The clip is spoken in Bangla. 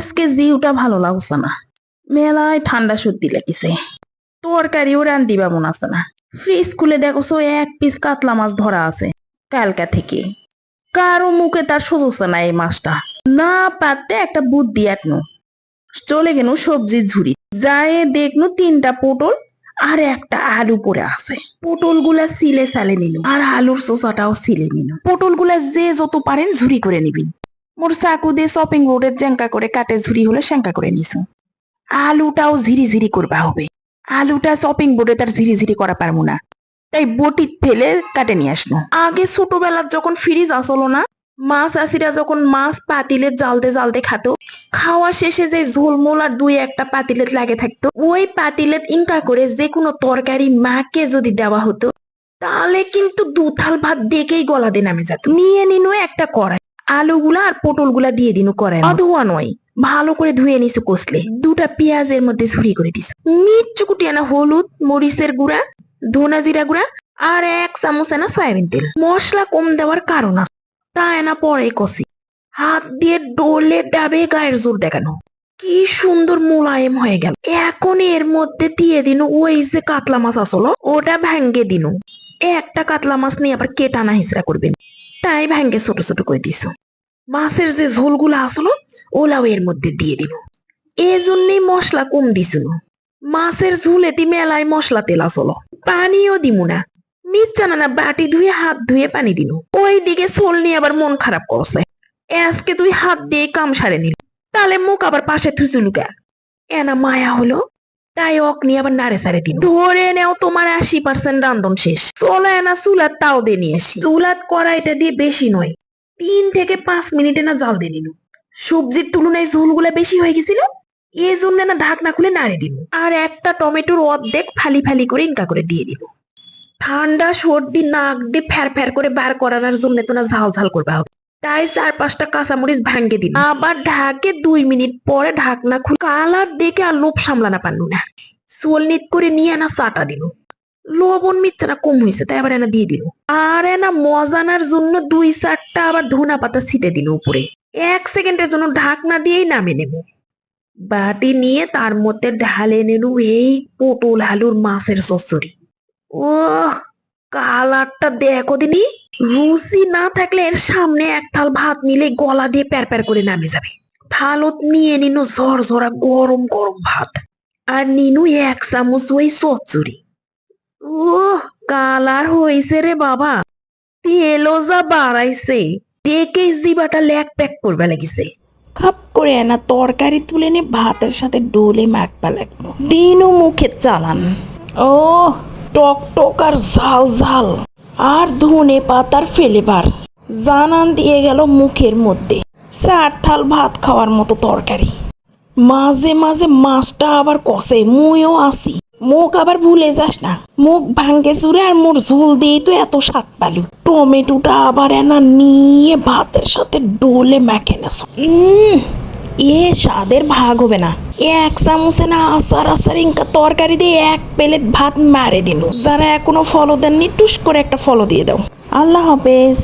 আজকে জিউটা ভালো লাগছে না। মেলায় ঠান্ডা সর্দি লাগিছে। তরকারি তরকারিও রান্দি মন আছে না। ফ্রিজ খুলে দেখছ এক পিস কাতলা মাছ ধরা আছে কালকা থেকে। কারও মুখে তার সোজছে না এই মাছটা। না পারতে একটা বুদ্ধি একনু চলে গেল সবজির ঝুড়ি। যায় দেখনু তিনটা পটল আর একটা আলু পরে আছে। পটলগুলা সিলে সালে নিল আর আলুর চোষাটাও সিলে নিল পটলগুলা যে যত পারেন ঝুড়ি করে নিবি। মোর চাকু দিয়ে শপিং বোর্ডের জ্যাঙ্কা করে কাটে ঝুরি হলে শ্যাঙ্কা করে নিছো। আলুটাও ঝিরি ঝিরি করবা হবে। আলুটা শপিং বোর্ডে তার ঝিরি ঝিরি করা পারব না। তাই বটিত ফেলে কাটে নিয়ে আসলো আগে ছোটবেলার যখন ফ্রিজ আসলো না, মাছ আসিরা যখন মাছ পাতিলের জালতে জালতে খাতো, খাওয়া শেষে যে ঝোলমোল আর দুই একটা পাতিলেত লাগে থাকতো, ওই পাতিলেত ইনকা করে যে কোনো তরকারি মাকে যদি দেওয়া হতো, তাহলে কিন্তু দুথাল ভাত দেখেই গলা দিয়ে নামে যেত। নিয়ে নিনু একটা কড়াই। আলুগুলা আর পটলগুলা দিয়ে দিনু কড়াই ধোয়া নয়। ভালো করে ধুয়ে নিছো কষলে। দুটা পেঁয়াজের মধ্যে ছুরি করে দিছো। কুটি আনা হলুদ মরিচের গুঁড়া ধনা জিরা গুঁড়া আর এক চামচ আনা সয়াবিন তেল। মশলা কম দেওয়ার কারণ আছে। তা এনা পরে কষি। হাত দিয়ে ডোলে ডাবে গায়ের জোর দেখানো। কি সুন্দর মোলায়েম হয়ে গেল। এখন এর মধ্যে দিয়ে দিনু ওই যে কাতলা মাছ আসলো ওটা ভেঙ্গে দিনু। একটা কাতলা মাছ নিয়ে আবার কেটানা হিসরা করবেন। তাই ভাঙ্গে ছোট ছোট করে দিছ। মাছের যে ঝোলগুলো আসলো ওলাও এর মধ্যে দিয়ে দিব। এই জন্যই মশলা কম দিছিল মাছের ঝুলেতি মেলায় মশলা তেল আসলো পানিও দিমু না। মিচ্ছানা না বাটি ধুয়ে হাত ধুয়ে পানি দিনু ওই দিকে সোল নিয়ে আবার মন খারাপ করছে। আজকে তুই হাত দিয়ে কাম সারে নিল। তাহলে মুখ আবার পাশে থুচুলুকা এনা মায়া হলো তাই অক নিয়ে আবার নাড়ে সারে দিন ধরে নেও তোমার আশি পার্সেন্ট রান্ধন শেষ। চলো এনা চুলার তাও দিয়ে নিয়ে আসি। চুলাত কড়াইটা দিয়ে বেশি নয়, তিন থেকে পাঁচ মিনিটে না জাল দিয়ে নিল। সবজির তুলনায় ঝোলগুলা বেশি হয়ে গেছিল এই জন্য না ঢাকনা খুলে নাড়ে দিল। আর একটা টমেটোর অর্ধেক ফালি ফালি করে ইনকা করে দিয়ে দিল। ঠান্ডা সর্দি নাক দিয়ে ফ্যার ফ্যার করে বার করানোর জন্য তো না ঝাল ঝাল করবা হবে। তাই চার পাঁচটা কাঁচামরিচ ভাঙ্গে দিন আবার ঢাকে দুই মিনিট পরে ঢাকনা খুলে কালার দেখে আর লোভ সামলানা পারলু না। সোলনিত করে নিয়ে আনা চাটা দিল লবণ মিচ্ছানা কম হয়েছে, তাই আবার এনা দিয়ে দিল আর এনা মজানার জন্য দুই চারটা আবার ধনা পাতা ছিটে দিল উপরে। এক সেকেন্ডের জন্য ঢাকনা দিয়েই নামে নেব। বাটি নিয়ে তার মধ্যে ঢালে নিল এই পটল আলুর মাছের সসরি ও কালারটা দেখো দিনি। রুচি না থাকলে এর সামনে এক থাল ভাত নিলে গলা দিয়ে প্যার প্যার করে নামে যাবে। থালত নিয়ে নিনু ঝর ঝরা গরম গরম ভাত। আর নিনু এক চামচ ওই চচ্চড়ি। ও কালার হয়েছে রে বাবা। তেলও যা বাড়াইছে। দেখে জিবাটা ল্যাক প্যাক করবে লাগিছে। খাপ করে এনা তরকারি তুলে নে, ভাতের সাথে ডোলে মাখবা লাগল দিনও মুখে চালান। ও টক টক আর ঝাল ঝাল। আর ধনে পাতার ফ্লেভার। জানান দিয়ে গেল মুখের মধ্যে। চার থাল ভাত খাওয়ার মতো তরকারি। মাঝে মাঝে মাছটা আবার কষে মুইও আসি। মুখ আবার ভুলে যাস না। মুখ ভাঙ্গে চুরে আর মোর ঝোল দিয়ে তো এত স্বাদ পালু। টমেটোটা আবার এনা নিয়ে ভাতের সাথে ডোলে মাখে না উম, এ স্বাদের ভাগ হবে না। এক চামচে না আসার আসার ইনকা তরকারি দিয়ে এক প্লেট ভাত মারে দিল। যারা এখনও ফলো দেননি, টুস করে একটা ফলো দিয়ে দাও। আল্লাহ হাফেজ।